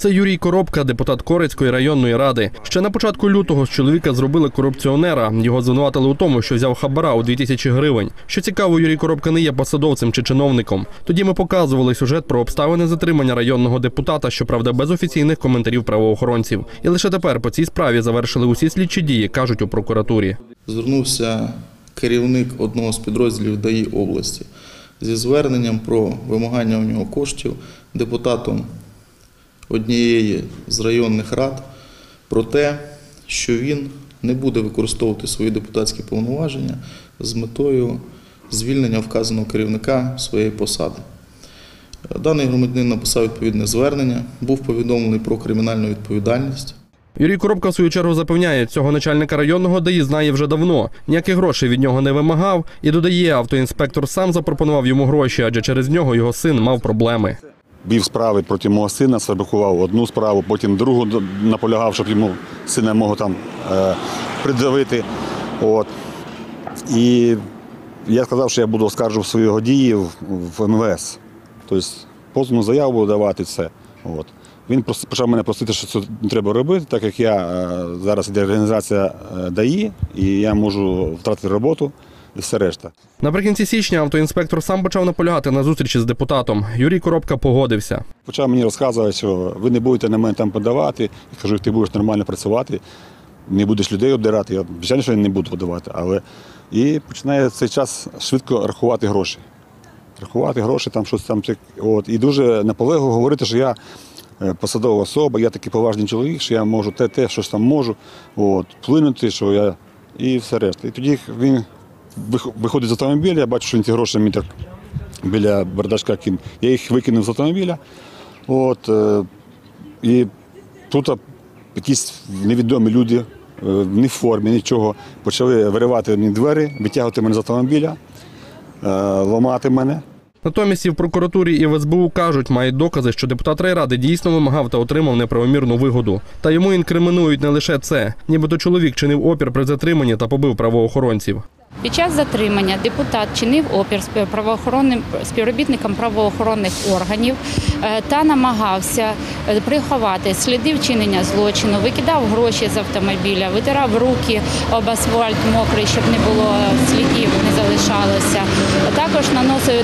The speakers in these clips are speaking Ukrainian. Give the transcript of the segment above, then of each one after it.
Це Юрій Коробка, депутат Корецької районної ради. Ще на початку лютого з чоловіка зробили корупціонера. Його звинуватили у тому, що взяв хабара у 2000 гривень. Що цікаво, Юрій Коробка не є посадовцем чи чиновником. Тоді ми показували сюжет про обставини затримання районного депутата, щоправда, без офіційних коментарів правоохоронців. І лише тепер по цій справі завершили усі слідчі дії, кажуть у прокуратурі. Звернувся керівник одного з підрозділів ДАІ області зі зверненням про вимагання у нього коштів депутатом однієї з районних рад про те, що він не буде використовувати свої депутатські повноваження з метою звільнення вказаного керівника своєї посади. Даний громадянин написав відповідне звернення, був повідомлений про кримінальну відповідальність. Юрій Коробка в свою чергу запевняє, цього начальника районного ДАІ знає вже давно. Ніяких грошей від нього не вимагав і додає, автоінспектор сам запропонував йому гроші, адже через нього його син мав проблеми. Вів справи проти мого сина, сфабрикував одну справу, потім другу наполягав, щоб йому сина мого там е, придавити. От. І я сказав, що я буду оскаржувати свої дії в, в МВС. Тобто позовну заяву буду давати все. От. Він почав мене просити, що це треба робити, так як я е, зараз іде організація е, ДАІ, і я можу втратити роботу і все решта. Наприкінці січня автоінспектор сам почав наполягати на зустрічі з депутатом. Юрій Коробка погодився. Почав мені розказувати, що ви не будете на мене там подавати. Я кажу, ти будеш нормально працювати, не будеш людей обдирати. Я звичайно, що я не буду подавати. Але і починає цей час швидко рахувати гроші. Рахувати гроші, там щось там. От. І дуже наполегливо говорити, що я е, посадова особа, я такий поважний чоловік, що я можу те, те, щось там можу, от, вплинути, що я. І все решта. І тоді він виходить з автомобіля, я бачу, що ці гроші мені так біля бардачка кинув. Я їх викинув з автомобіля. От, е, і тут якісь невідомі люди, е, не в формі, нічого, почали виривати мені двері, витягувати мене з автомобіля, е, ламати мене. Натомість і в прокуратурі і в СБУ кажуть, мають докази, що депутат райради дійсно вимагав та отримав неправомірну вигоду. Та йому інкримінують не лише це, нібито чоловік чинив опір при затриманні та побив правоохоронців. Під час затримання депутат чинив опір правоохоронним співробітникам правоохоронних органів е, та намагався е, приховати сліди вчинення злочину, викидав гроші з автомобіля, витирав руки об асфальт мокрий, щоб не було слідів, не залишалося. Також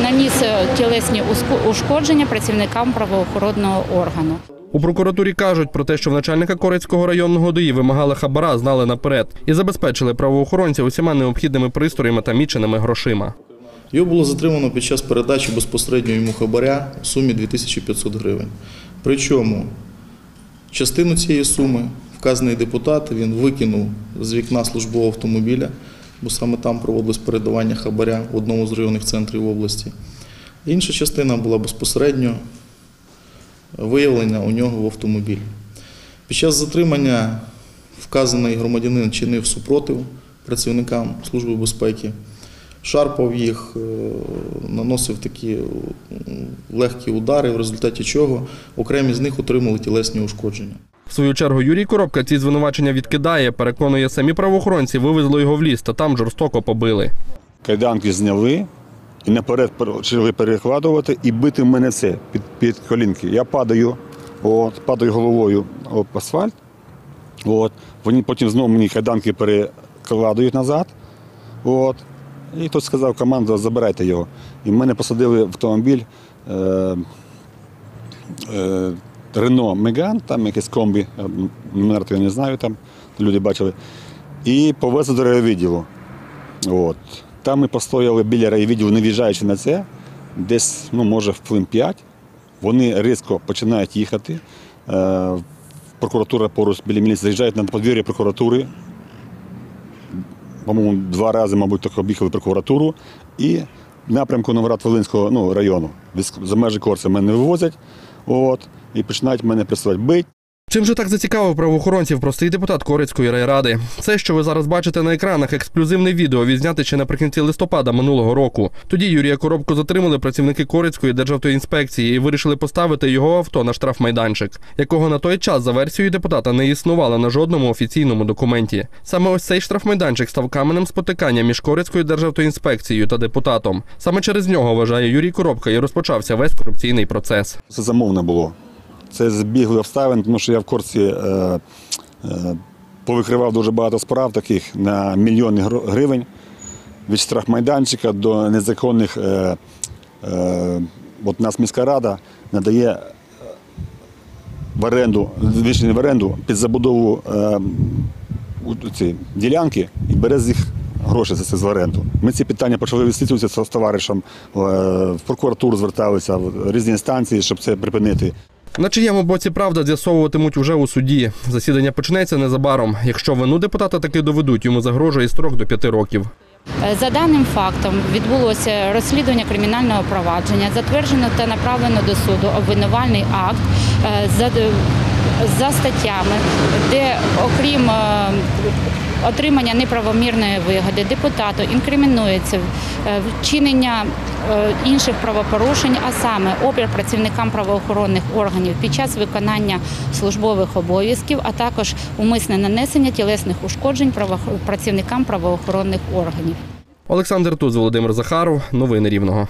наніс е, тілесні ушкодження працівникам правоохоронного органу. У прокуратурі кажуть про те, що в начальника Корецького районного ДОІ вимагали хабара, знали наперед і забезпечили правоохоронців усіма необхідними пристроями та міченими грошима. Його було затримано під час передачі безпосередньо йому хабаря у сумі 2500 гривень. Причому частину цієї суми вказаний депутат він викинув з вікна службового автомобіля, бо саме там проводилось передавання хабаря в одному з районних центрів області. Інша частина була безпосередньо виявлена у нього в автомобілі. Під час затримання вказаний громадянин чинив супротив працівникам Служби безпеки, шарпав їх, е, наносив такі легкі удари, в результаті чого окремі з них отримали тілесні ушкодження. В свою чергу Юрій Коробка ці звинувачення відкидає, переконує самі правоохоронці, вивезли його в ліс та там жорстоко побили. Кайданки зняли і наперед почали перекладувати і бити в мене це під, під колінки. Я падаю, от, падаю головою об асфальт. От. Вони потім знову мені кайданки перекладають назад. От. І хтось сказав, команда, забирайте його. І мене посадили в автомобіль е, е, Рено Меган, там якийсь комбі, номер я не знаю, там люди бачили. І повезли до райвідділу. От. Там ми постояли біля райвідділу, не в'їжджаючи на це, десь, ну, може, хвилин 5. Вони різко починають їхати. Е, прокуратура поруч біля міліції заїжджають на подвір'я прокуратури. По-моєму, два рази, мабуть, так об'їхали прокуратуру. І в напрямку Новоград-Волинського ну, району. За межі Корси мене вивозять. От, і починають мене присувати бить. Чим же так зацікавив правоохоронців простий депутат Корецької райради? Це, що ви зараз бачите на екранах, ексклюзивне відео відзняте ще наприкінці листопада минулого року. Тоді Юрія Коробко затримали працівники Корецької державтоінспекції і вирішили поставити його авто на штрафмайданчик, якого на той час за версією депутата не існувало на жодному офіційному документі. Саме ось цей штрафмайданчик став каменем спотикання між Корецькою державтоінспекцією та депутатом. Саме через нього вважає Юрій Коробка і розпочався весь корупційний процес. Це замовне було. Це збігли обставин, тому що я в Корці е, е, повикривав дуже багато справ таких на мільйони гривень від штрафмайданчика до незаконних. Е, е, от нас міська рада надає в оренду, звичайно, в оренду під забудову е, ці ділянки і бере з них гроші за це з оренду. Ми ці питання почали висвітлюватися з товаришем, е, в прокуратуру зверталися, в різні інстанції, щоб це припинити. На чиєму боці правда з'ясовуватимуть уже у суді. Засідання почнеться незабаром. Якщо вину депутата таки доведуть, йому загрожує строк до п'яти років. Е, За даним фактом відбулося розслідування кримінального провадження, затверджено та направлено до суду обвинувальний акт е, за, за статтями, де окрім е, отримання неправомірної вигоди депутату інкримінується е, вчинення е, інших правопорушень, а саме опір працівникам правоохоронних органів під час виконання службових обов'язків, а також умисне нанесення тілесних ушкоджень працівникам правоохоронних органів. Олександр Туз, Володимир Захаров. Новини Рівного.